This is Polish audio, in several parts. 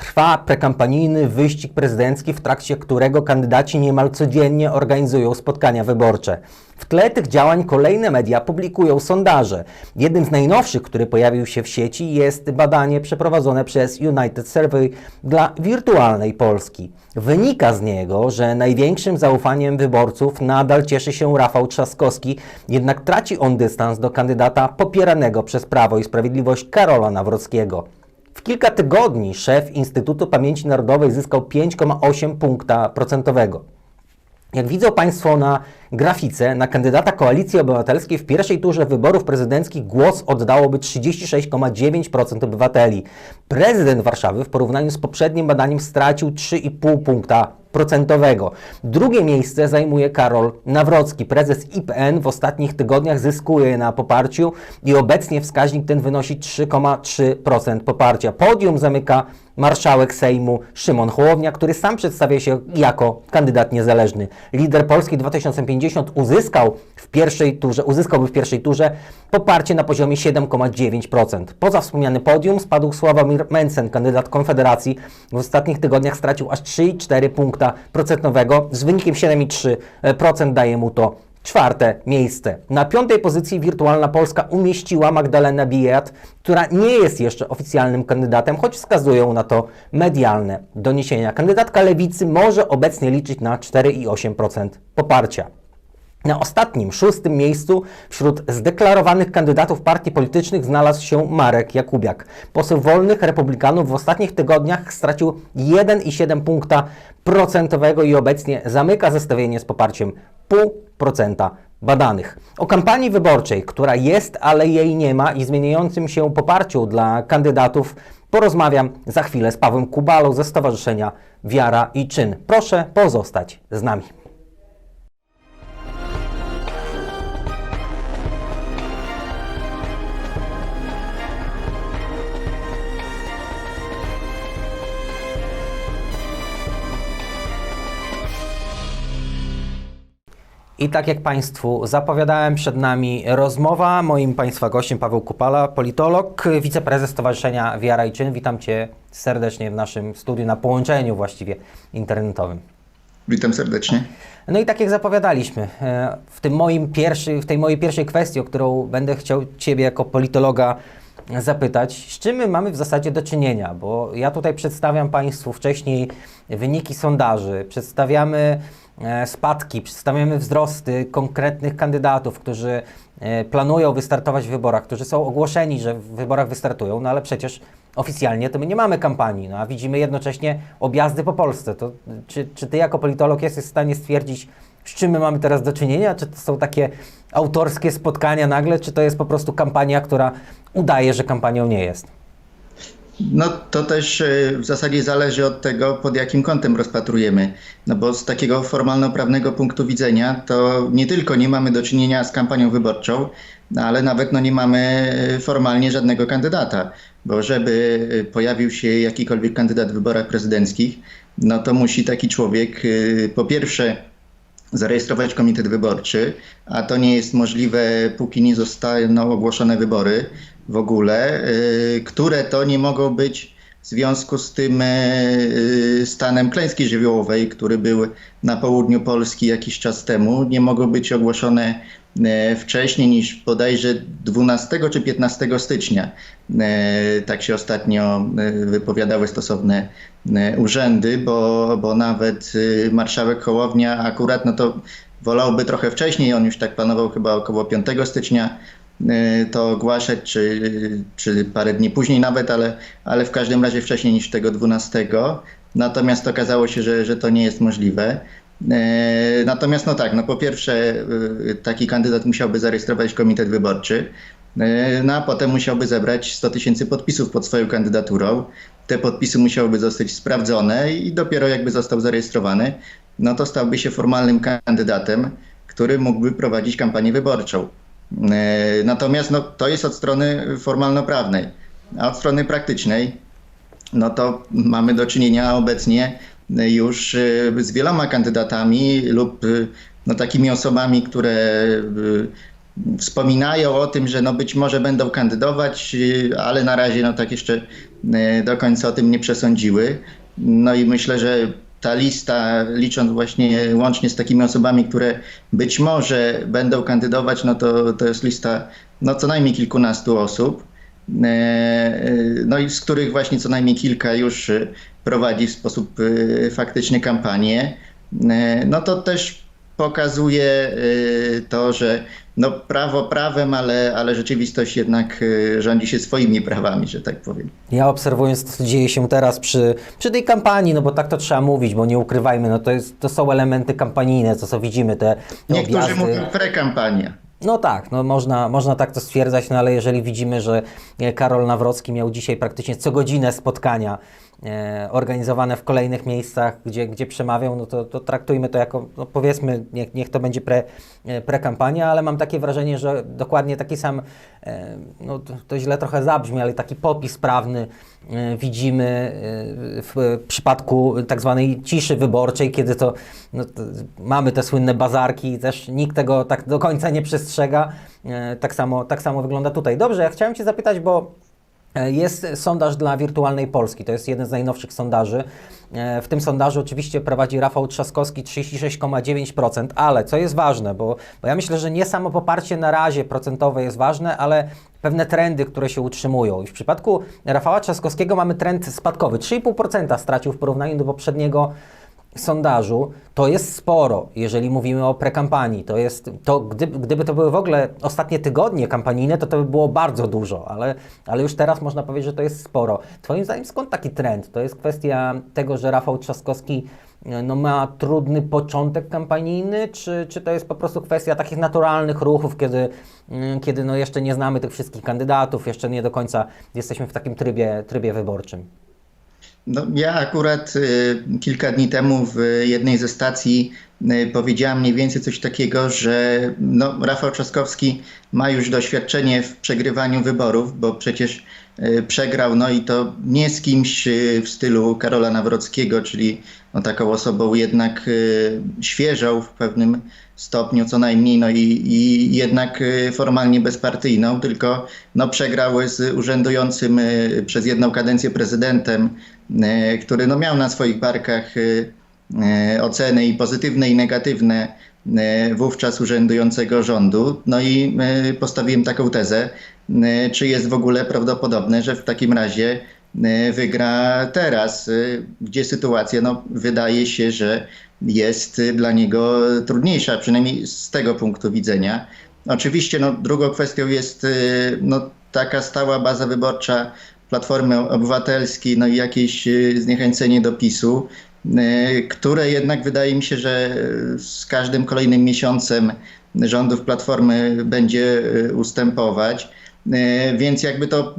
Trwa prekampanijny wyścig prezydencki, w trakcie którego kandydaci niemal codziennie organizują spotkania wyborcze. W tle tych działań kolejne media publikują sondaże. Jednym z najnowszych, który pojawił się w sieci, jest badanie przeprowadzone przez United Survey dla wirtualnej Polski. Wynika z niego, że największym zaufaniem wyborców nadal cieszy się Rafał Trzaskowski, jednak traci on dystans do kandydata popieranego przez Prawo i Sprawiedliwość Karola Nawrockiego. W kilka tygodni szef Instytutu Pamięci Narodowej zyskał 5,8 punkta procentowego. Jak widzą Państwo na grafice, na kandydata Koalicji Obywatelskiej w pierwszej turze wyborów prezydenckich głos oddałoby 36,9% obywateli. Prezydent Warszawy w porównaniu z poprzednim badaniem stracił 3,5 punkta procentowego. Drugie miejsce zajmuje Karol Nawrocki. Prezes IPN w ostatnich tygodniach zyskuje na poparciu i obecnie wskaźnik ten wynosi 3,3% poparcia. Podium zamyka marszałek Sejmu Szymon Hołownia, który sam przedstawia się jako kandydat niezależny. Lider Polski 2050 uzyskał w pierwszej turze, uzyskałby w pierwszej turze poparcie na poziomie 7,9%. Poza wspomniany podium spadł Sławomir Mencen, kandydat Konfederacji. W ostatnich tygodniach stracił aż 3,4 punkta procentowego. Z wynikiem 7,3% daje mu to czwarte miejsce. Na piątej pozycji Wirtualna Polska umieściła Magdalena Bijat, która nie jest jeszcze oficjalnym kandydatem, choć wskazują na to medialne doniesienia. Kandydatka Lewicy może obecnie liczyć na 4,8% poparcia. Na ostatnim, szóstym miejscu wśród zdeklarowanych kandydatów partii politycznych znalazł się Marek Jakubiak. Poseł Wolnych Republikanów w ostatnich tygodniach stracił 1,7 punkta procentowego i obecnie zamyka zestawienie z poparciem 0,5% badanych. O kampanii wyborczej, która jest, ale jej nie ma i zmieniającym się poparciu dla kandydatów porozmawiam za chwilę z Pawłem Kubalą ze Stowarzyszenia Wiara i Czyn. Proszę pozostać z nami. I tak jak Państwu zapowiadałem, przed nami rozmowa. Moim Państwa gościem Paweł Kupala, politolog, wiceprezes Stowarzyszenia Wiara i Czyn. Witam Cię serdecznie w naszym studiu, na połączeniu właściwie internetowym. Witam serdecznie. No i tak jak zapowiadaliśmy, e, w, tym moim pierwszy, w tej mojej pierwszej kwestii, o którą będę chciał Ciebie jako politologa zapytać, z czym my mamy w zasadzie do czynienia, bo ja tutaj przedstawiam Państwu wcześniej wyniki sondaży, przedstawiamy spadki, przedstawiamy wzrosty konkretnych kandydatów, którzy e, planują wystartować w wyborach, którzy są ogłoszeni, że w wyborach wystartują, no ale przecież oficjalnie to my nie mamy kampanii, no a widzimy jednocześnie objazdy po Polsce. To czy, czy Ty jako politolog jesteś w stanie stwierdzić, z czym my mamy teraz do czynienia? Czy to są takie autorskie spotkania nagle, czy to jest po prostu kampania, która udaje, że kampanią nie jest? No to też e, w zasadzie zależy od tego, pod jakim kątem rozpatrujemy. No bo z takiego formalno-prawnego punktu widzenia to nie tylko nie mamy do czynienia z kampanią wyborczą, ale nawet no nie mamy e, formalnie żadnego kandydata. Bo żeby e, pojawił się jakikolwiek kandydat w wyborach prezydenckich, no to musi taki człowiek po pierwsze zarejestrować komitet wyborczy, a to nie jest możliwe, póki nie zostaną ogłoszone wybory w ogóle, y, które to nie mogą być w związku z tym y, stanem klęski żywiołowej, który był na południu Polski jakiś czas temu, nie mogą być ogłoszone wcześniej niż bodajże 12 czy 15 stycznia. Y, Tak się ostatnio y, wypowiadały stosowne urzędy, bo, bo nawet marszałek Hołownia akurat no to wolałby trochę wcześniej, on już tak planował chyba około 5 stycznia to ogłaszać, czy, czy parę dni później nawet, ale, ale w każdym razie wcześniej niż tego 12. Natomiast okazało się, że, że to nie jest możliwe. E, Natomiast no tak, no po pierwsze y, taki kandydat musiałby zarejestrować komitet wyborczy, e, no a potem musiałby zebrać 100 tysięcy podpisów pod swoją kandydaturą. Te podpisy musiałyby zostać sprawdzone i dopiero jakby został zarejestrowany, no to stałby się formalnym kandydatem, który mógłby prowadzić kampanię wyborczą. E, Natomiast no, to jest od strony formalno-prawnej, a od strony praktycznej no to mamy do czynienia obecnie już y, z wieloma kandydatami lub y, no, takimi osobami, które y, wspominają o tym, że no być może będą kandydować, ale na razie no tak jeszcze do końca o tym nie przesądziły. No i myślę, że ta lista, licząc właśnie łącznie z takimi osobami, które być może będą kandydować, no to, to jest lista no co najmniej kilkunastu osób. E, e, No i z których właśnie co najmniej kilka już prowadzi w sposób e, faktyczny kampanię. E, No to też pokazuje e, to, że no prawo prawem, ale, ale rzeczywistość jednak rządzi się swoimi prawami, że tak powiem. Ja obserwując, co dzieje się teraz przy, przy tej kampanii, no bo tak to trzeba mówić, bo nie ukrywajmy, no to, jest, to są elementy kampanijne, to co widzimy, te Niektórzy objazdy. mówią prekampania. No tak, no można, można tak to stwierdzać, no ale jeżeli widzimy, że Karol Nawrocki miał dzisiaj praktycznie co godzinę spotkania organizowane w kolejnych miejscach, gdzie, gdzie przemawiał, no to, to traktujmy to jako, no powiedzmy, niech, niech to będzie pre, e, prekampania, ale mam takie wrażenie, że dokładnie taki sam, e, no to, to źle trochę zabrzmi, ale taki popis prawny e, widzimy e, w przypadku tak zwanej ciszy wyborczej, kiedy to, no, to mamy te słynne bazarki też nikt tego tak do końca nie przestrzega. E, Tak samo, tak samo wygląda tutaj. Dobrze, ja chciałem Cię zapytać, bo e, jest sondaż dla Wirtualnej Polski. To jest jeden z najnowszych sondaży. E, W tym sondażu oczywiście prowadzi Rafał Trzaskowski 36,9%, ale co jest ważne, bo, bo ja myślę, że nie samo poparcie na razie procentowe jest ważne, ale pewne trendy, które się utrzymują. I w przypadku Rafała Trzaskowskiego mamy trend spadkowy. 3,5% stracił w porównaniu do poprzedniego sondażu, to jest sporo, jeżeli mówimy o prekampanii. To jest, to gdyby, gdyby to były w ogóle ostatnie tygodnie kampanijne, to to by było bardzo dużo, ale, ale już teraz można powiedzieć, że to jest sporo. Twoim zdaniem skąd taki trend? To jest kwestia tego, że Rafał Trzaskowski e, no, ma trudny początek kampanijny, czy, czy to jest po prostu kwestia takich naturalnych ruchów, kiedy, mm, kiedy no, jeszcze nie znamy tych wszystkich kandydatów, jeszcze nie do końca jesteśmy w takim trybie, trybie wyborczym? No, ja akurat y, kilka dni temu w jednej ze stacji y, powiedziałam mniej więcej coś takiego, że no, Rafał Trzaskowski ma już doświadczenie w przegrywaniu wyborów, bo przecież y, przegrał, no i to nie z kimś y, w stylu Karola Nawrockiego, czyli no, taką osobą jednak y, świeżą w pewnym stopniu co najmniej, no i, i jednak y, formalnie bezpartyjną, tylko no, przegrał z urzędującym przez jedną kadencję prezydentem, który no, miał na swoich barkach y, y, oceny i pozytywne i negatywne wówczas urzędującego rządu. No i postawiłem taką tezę, czy jest w ogóle prawdopodobne, że w takim razie wygra teraz, gdzie sytuacja no, wydaje się, że jest dla niego trudniejsza, przynajmniej z tego punktu widzenia. Oczywiście no, drugą kwestią jest no, taka stała baza wyborcza Platformy Obywatelskiej, no i jakieś y, zniechęcenie do PiSu, y, które jednak wydaje mi się, że y, z każdym kolejnym miesiącem rządów Platformy będzie ustępować. Więc jakby to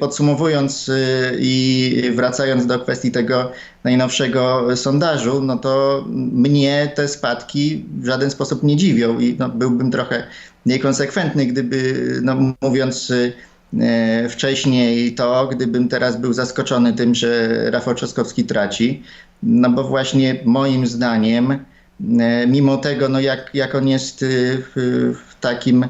podsumowując i wracając do kwestii tego najnowszego sondażu, no to mnie te spadki w żaden sposób nie dziwią i no, byłbym trochę niekonsekwentny, gdyby, no, mówiąc e, wcześniej to, gdybym teraz był zaskoczony tym, że Rafał Trzaskowski traci, no bo właśnie moim zdaniem, e, mimo tego, no jak, jak on jest y, w, takim e,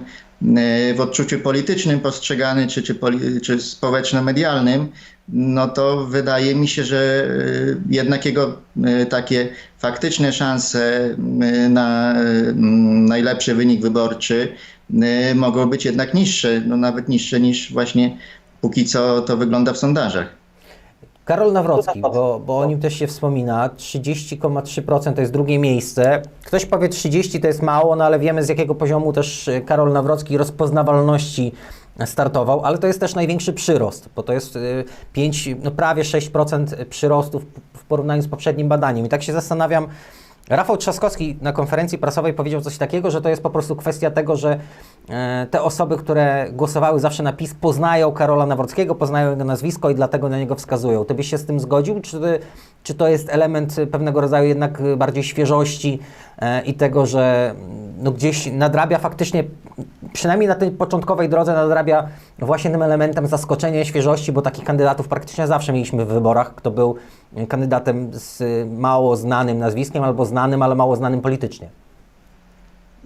w odczuciu politycznym postrzegany, czy, czy, czy społeczno-medialnym, no to wydaje mi się, że jednak jego takie faktyczne szanse na najlepszy wynik wyborczy mogą być jednak niższe, no nawet niższe niż właśnie póki co to wygląda w sondażach. Karol Nawrocki, bo, bo o nim też się wspomina, 30,3% to jest drugie miejsce. Ktoś powie 30 to jest mało, no ale wiemy z jakiego poziomu też Karol Nawrocki rozpoznawalności startował, ale to jest też największy przyrost, bo to jest y, 5, no prawie 6% przyrostu w, w porównaniu z poprzednim badaniem. I tak się zastanawiam, Rafał Trzaskowski na konferencji prasowej powiedział coś takiego, że to jest po prostu kwestia tego, że e, te osoby, które głosowały zawsze na PiS, poznają Karola Nawrockiego, poznają jego nazwisko i dlatego na niego wskazują. Ty byś się z tym zgodził? Czy, czy to jest element pewnego rodzaju jednak bardziej świeżości i tego, że no gdzieś nadrabia faktycznie, przynajmniej na tej początkowej drodze nadrabia właśnie tym elementem zaskoczenia, świeżości, bo takich kandydatów praktycznie zawsze mieliśmy w wyborach, kto był kandydatem z mało znanym nazwiskiem albo znanym, ale mało znanym politycznie.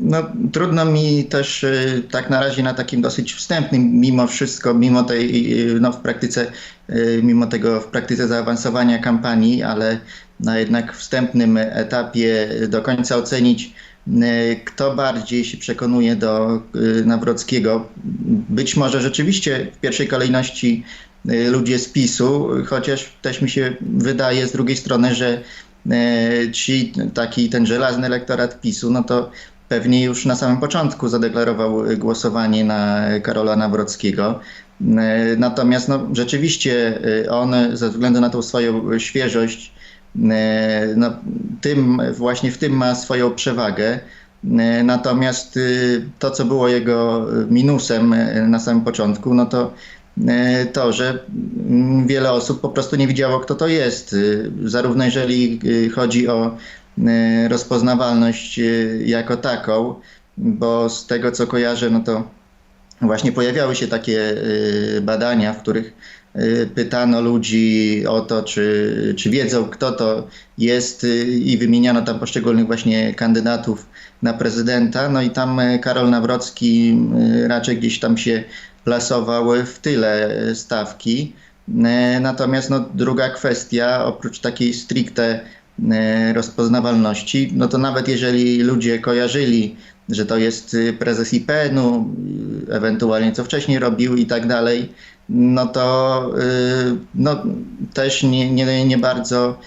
No, trudno mi też y, tak na razie na takim dosyć wstępnym, mimo wszystko, mimo tej, y, no w praktyce, y, mimo tego w praktyce zaawansowania kampanii, ale na jednak wstępnym etapie do końca ocenić, kto bardziej się przekonuje do Nawrockiego. Być może rzeczywiście w pierwszej kolejności ludzie z PiSu, chociaż też mi się wydaje z drugiej strony, że ci, taki ten żelazny elektorat PiSu, no to pewnie już na samym początku zadeklarował głosowanie na Karola Nawrockiego. E, Natomiast no, rzeczywiście e, on ze względu na tą swoją świeżość, no, tym, właśnie w tym ma swoją przewagę. Natomiast y, to, co było jego minusem na samym początku, no to to, że mm, wiele osób po prostu nie widziało, kto to jest. Y, Zarówno jeżeli y, chodzi o rozpoznawalność y, jako taką, bo z tego co kojarzę, no to właśnie pojawiały się takie y, badania, w których y, pytano ludzi o to, czy, czy wiedzą, kto to jest y, i wymieniano tam poszczególnych właśnie kandydatów na prezydenta. No i tam y, Karol Nawrocki y, raczej gdzieś tam się plasował w tyle y, stawki. Natomiast no, druga kwestia, oprócz takiej stricte rozpoznawalności, no to nawet jeżeli ludzie kojarzyli, że to jest y, prezes IPN-u, y, ewentualnie co wcześniej robił i tak dalej, no to y, no, też nie, nie, nie bardzo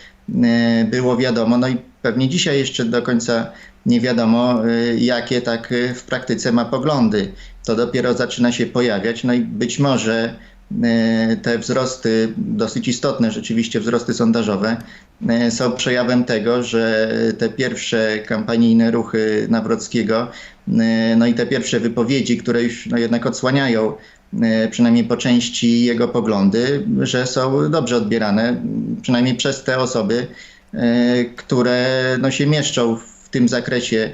było wiadomo. No i pewnie dzisiaj jeszcze do końca nie wiadomo, jakie tak w praktyce ma poglądy. To dopiero zaczyna się pojawiać, no i być może te wzrosty, dosyć istotne rzeczywiście wzrosty sondażowe, y, są przejawem tego, że te pierwsze kampanijne ruchy Nawrockiego, y, no i te pierwsze wypowiedzi, które już no jednak odsłaniają przynajmniej po części jego poglądy, że są dobrze odbierane, przynajmniej przez te osoby, które no się mieszczą w tym zakresie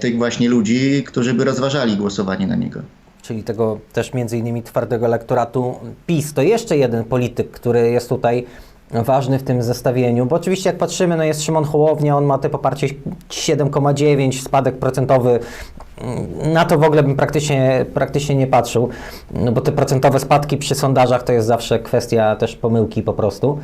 tych właśnie ludzi, którzy by rozważali głosowanie na niego. Czyli tego też między innymi twardego elektoratu PiS. To jeszcze jeden polityk, który jest tutaj ważny w tym zestawieniu, bo oczywiście jak patrzymy, no jest Szymon Hołownia, on ma te poparcie 7,9, spadek procentowy, na to w ogóle bym praktycznie, praktycznie nie patrzył, no bo te procentowe spadki przy sondażach to jest zawsze kwestia też pomyłki po prostu.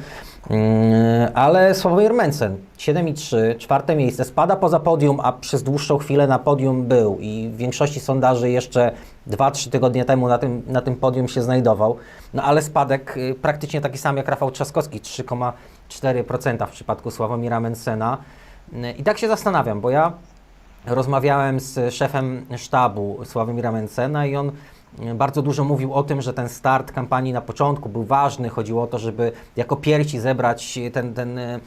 Mm, Ale Sławomir Mencen, 7,3, czwarte miejsce, spada poza podium, a przez dłuższą chwilę na podium był i w większości sondaży jeszcze 2-3 tygodnie temu na tym, na tym podium się znajdował. No ale spadek y, praktycznie taki sam jak Rafał Trzaskowski, 3,4% w przypadku Sławomira Mencena. Y, I tak się zastanawiam, bo ja rozmawiałem z szefem sztabu Sławomira Mencena i on bardzo dużo mówił o tym, że ten start kampanii na początku był ważny. Chodziło o to, żeby jako pierwsi zebrać ten, ten e,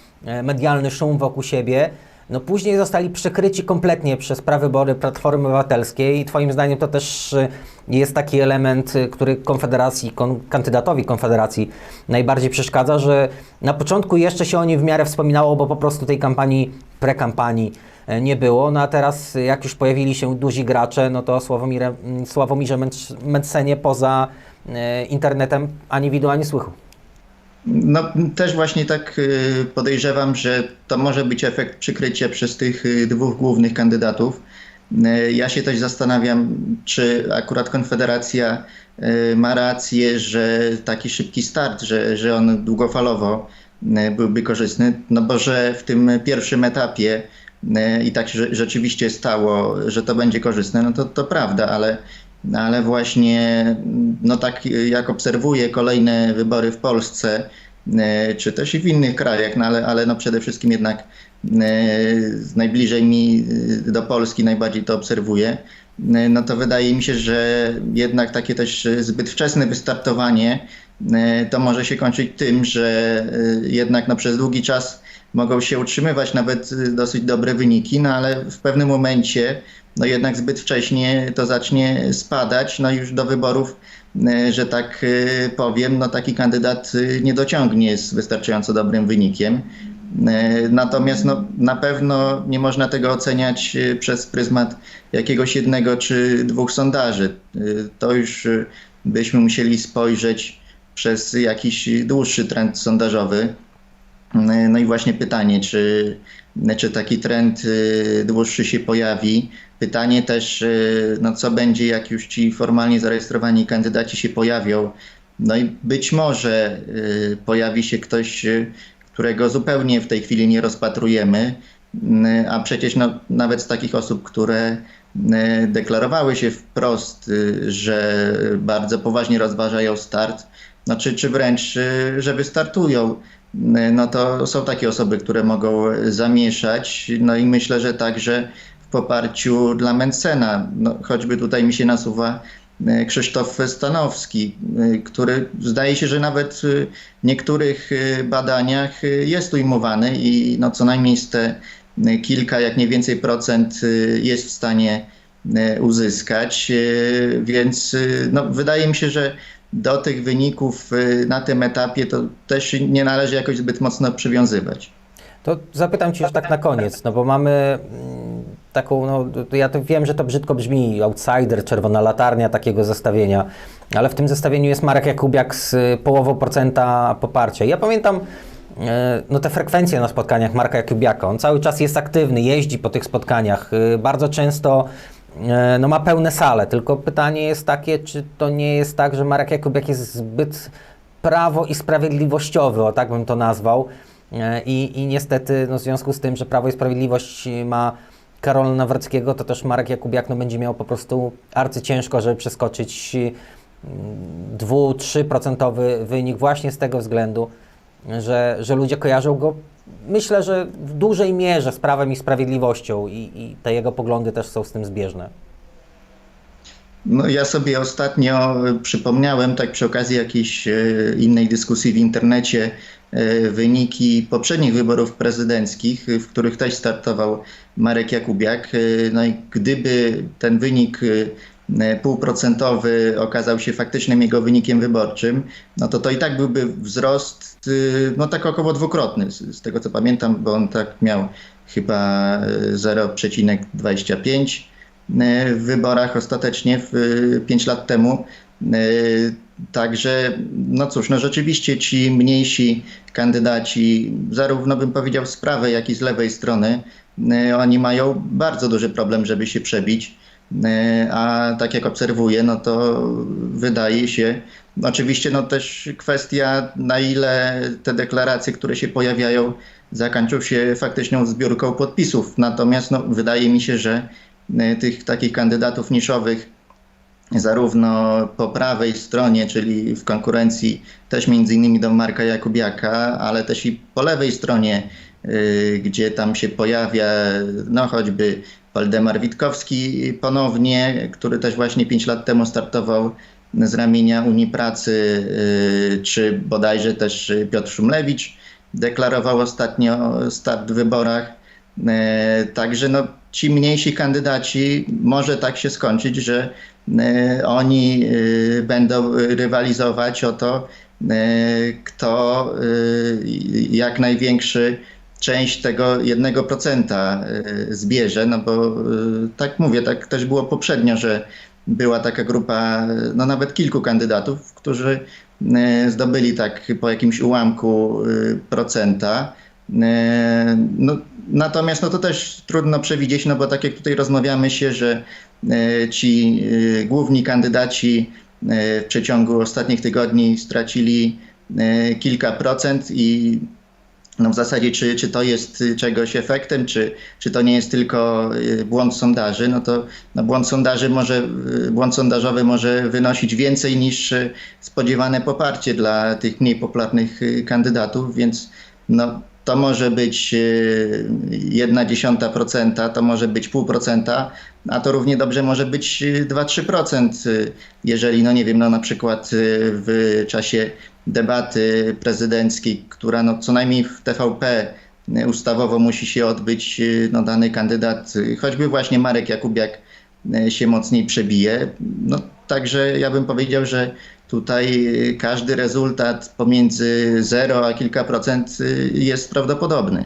medialny szum wokół siebie. No później zostali przykryci kompletnie przez prawybory Platformy Obywatelskiej Twoim zdaniem to też e, jest taki element, e, który Konfederacji, kon, kandydatowi Konfederacji najbardziej przeszkadza, że na początku jeszcze się o nim w miarę wspominało, bo po prostu tej kampanii, prekampanii nie było, no a teraz e, jak już pojawili się duzi gracze, no to Sławomirze, m, Sławomirze Męcz- Mencenie poza e, internetem ani widu, ani słychu. No, też właśnie tak y, podejrzewam, że to może być efekt przykrycia przez tych dwóch głównych kandydatów. Ja się też zastanawiam, czy akurat Konfederacja ma rację, że taki szybki start, że, że on długofalowo byłby korzystny, no bo że w tym pierwszym etapie i tak się rze- rzeczywiście stało, że to będzie korzystne, no to, to prawda, ale ale właśnie, no tak jak obserwuję kolejne wybory w Polsce, e, czy też i w innych krajach, no ale, ale no przede wszystkim jednak e, najbliżej mi e, do Polski najbardziej to obserwuję, e, no to wydaje mi się, że jednak takie też zbyt wczesne wystartowanie e, to może się kończyć tym, że e, jednak no przez długi czas mogą się utrzymywać nawet e, dosyć dobre wyniki, no ale w pewnym momencie no jednak zbyt wcześnie to zacznie spadać, no już do wyborów, e, że tak e, powiem, no taki kandydat nie dociągnie z wystarczająco dobrym wynikiem. Natomiast no, na pewno nie można tego oceniać przez pryzmat jakiegoś jednego czy dwóch sondaży. To już byśmy musieli spojrzeć przez jakiś dłuższy trend sondażowy. No i właśnie pytanie, czy, czy taki trend y, dłuższy się pojawi. Pytanie też, y, no co będzie, jak już ci formalnie zarejestrowani kandydaci się pojawią. No i być może y, pojawi się ktoś, którego zupełnie w tej chwili nie rozpatrujemy, a przecież no, nawet z takich osób, które deklarowały się wprost, że bardzo poważnie rozważają start, no czy, czy wręcz, że wystartują, no to są takie osoby, które mogą zamieszać. No i myślę, że także w poparciu dla Mencena, no, choćby tutaj mi się nasuwa y, Krzysztof Stanowski, y, który zdaje się, że nawet w niektórych y, badaniach jest ujmowany i no, co najmniej te kilka, jak nie więcej procent jest w stanie uzyskać. Więc no, wydaje mi się, że do tych wyników y, na tym etapie to też nie należy jakoś zbyt mocno przywiązywać. To zapytam Cię już tak na koniec, no bo mamy mm, taką, no ja to wiem, że to brzydko brzmi, outsider, czerwona latarnia takiego zestawienia, ale w tym zestawieniu jest Marek Jakubiak z y, połową procenta poparcia. Ja pamiętam e, no te frekwencje na spotkaniach Marka Jakubiaka, on cały czas jest aktywny, jeździ po tych spotkaniach, y, bardzo często no ma pełne sale, tylko pytanie jest takie, czy to nie jest tak, że Marek Jakubiak jest zbyt prawo i sprawiedliwościowy, o tak bym to nazwał, E, I, I niestety, no w związku z tym, że Prawo i Sprawiedliwość ma Karola Nawrockiego, to też Marek Jakubiak no, będzie miał po prostu arcyciężko, żeby przeskoczyć 2-3% wynik właśnie z tego względu, że, że ludzie kojarzą go, myślę, że w dużej mierze z Prawem i Sprawiedliwością i, i te jego poglądy też są z tym zbieżne. No, ja sobie ostatnio y, przypomniałem, tak przy okazji jakiejś y, innej dyskusji w internecie, y, wyniki poprzednich wyborów prezydenckich, w których też startował Marek Jakubiak. No i gdyby ten wynik półprocentowy okazał się faktycznym jego wynikiem wyborczym, no to to i tak byłby wzrost, y, no tak około dwukrotny, z, tego co pamiętam, bo on tak miał chyba y, 0,25 y, w wyborach ostatecznie w 5 lat temu. Także, no cóż, no rzeczywiście ci mniejsi kandydaci, zarówno bym powiedział z prawej, jak i z lewej strony, oni mają bardzo duży problem, żeby się przebić. Y, A tak jak obserwuję, no to wydaje się, oczywiście no też kwestia, na ile te deklaracje, które się pojawiają, zakończą się faktyczną zbiórką podpisów. Natomiast no, wydaje mi się, że y, tych takich kandydatów niszowych, zarówno po prawej stronie, czyli w konkurencji też między innymi do Marka Jakubiaka, ale też i po lewej stronie, y, gdzie tam się pojawia no choćby Waldemar Witkowski ponownie, który też właśnie 5 lat temu startował z ramienia Unii Pracy, y, czy bodajże też Piotr Szumlewicz deklarował ostatnio start w wyborach. E, Także no, ci mniejsi kandydaci może tak się skończyć, że e, oni będą rywalizować o to, kto jak największy część tego jednego procenta e, zbierze, no bo e, tak mówię, tak też było poprzednio, że była taka grupa, e, no nawet kilku kandydatów, którzy zdobyli tak po jakimś ułamku procenta. No, natomiast no to też trudno przewidzieć, no bo tak jak tutaj rozmawiamy się, że ci główni kandydaci w przeciągu ostatnich tygodni stracili kilka procent i no w zasadzie czy, czy to jest y, czegoś efektem, czy, czy to nie jest tylko y, błąd sondaży, no to no błąd sondaży może, y, błąd sondażowy może wynosić więcej niż spodziewane poparcie dla tych mniej popularnych kandydatów, więc no to może być jedna dziesiąta procenta, to może być pół procenta, a to równie dobrze może być y, 2-3%, y, jeżeli, no nie wiem, no na przykład w czasie debaty prezydenckiej, która no co najmniej w TVP y, ustawowo musi się odbyć, y, no dany kandydat, y, choćby właśnie Marek Jakubiak się mocniej przebije. No także ja bym powiedział, że tutaj każdy rezultat pomiędzy 0 a kilka procent jest prawdopodobny.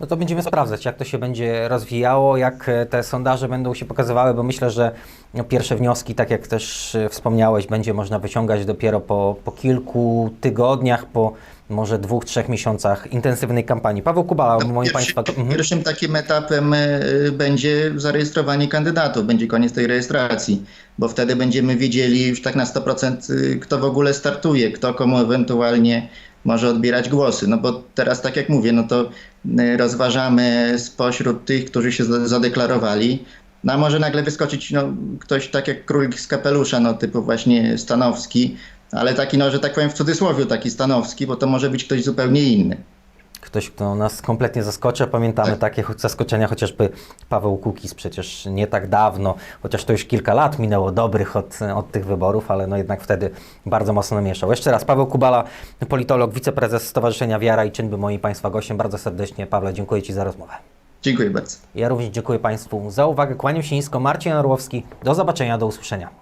No to będziemy sprawdzać, jak to się będzie rozwijało, jak e, te sondaże będą się pokazywały, bo myślę, że no, pierwsze wnioski, tak jak też e, wspomniałeś, będzie można wyciągać dopiero po, po kilku tygodniach, po może dwóch, trzech miesiącach intensywnej kampanii. Paweł Kubala, No, moim Państwa... Mhm. Pierwszym takim etapem y, będzie zarejestrowanie kandydatów, będzie koniec tej rejestracji, bo wtedy będziemy wiedzieli już tak na 100% y, kto w ogóle startuje, kto komu ewentualnie może odbierać głosy. No bo teraz, tak jak mówię, no to y, rozważamy spośród tych, którzy się za- zadeklarowali, no a może nagle wyskoczyć no, ktoś tak jak królik z kapelusza, no typu właśnie Stanowski, ale taki, no, że tak powiem w cudzysłowie taki Stanowski, bo to może być ktoś zupełnie inny. Ktoś, kto nas kompletnie zaskoczy. Pamiętamy takie cho- zaskoczenia, chociażby Paweł Kukiz przecież nie tak dawno, chociaż to już kilka lat minęło dobrych od, od tych wyborów, ale no jednak wtedy bardzo mocno namieszał. Jeszcze raz, Paweł Kubala, politolog, wiceprezes Stowarzyszenia Wiara i Czyn, był moim Państwa gościem. Bardzo serdecznie, Pawle, dziękuję Ci za rozmowę. Dziękuję bardzo. Ja również dziękuję Państwu za uwagę. Kłaniam się nisko. Marcin Orłowski. Do zobaczenia, do usłyszenia.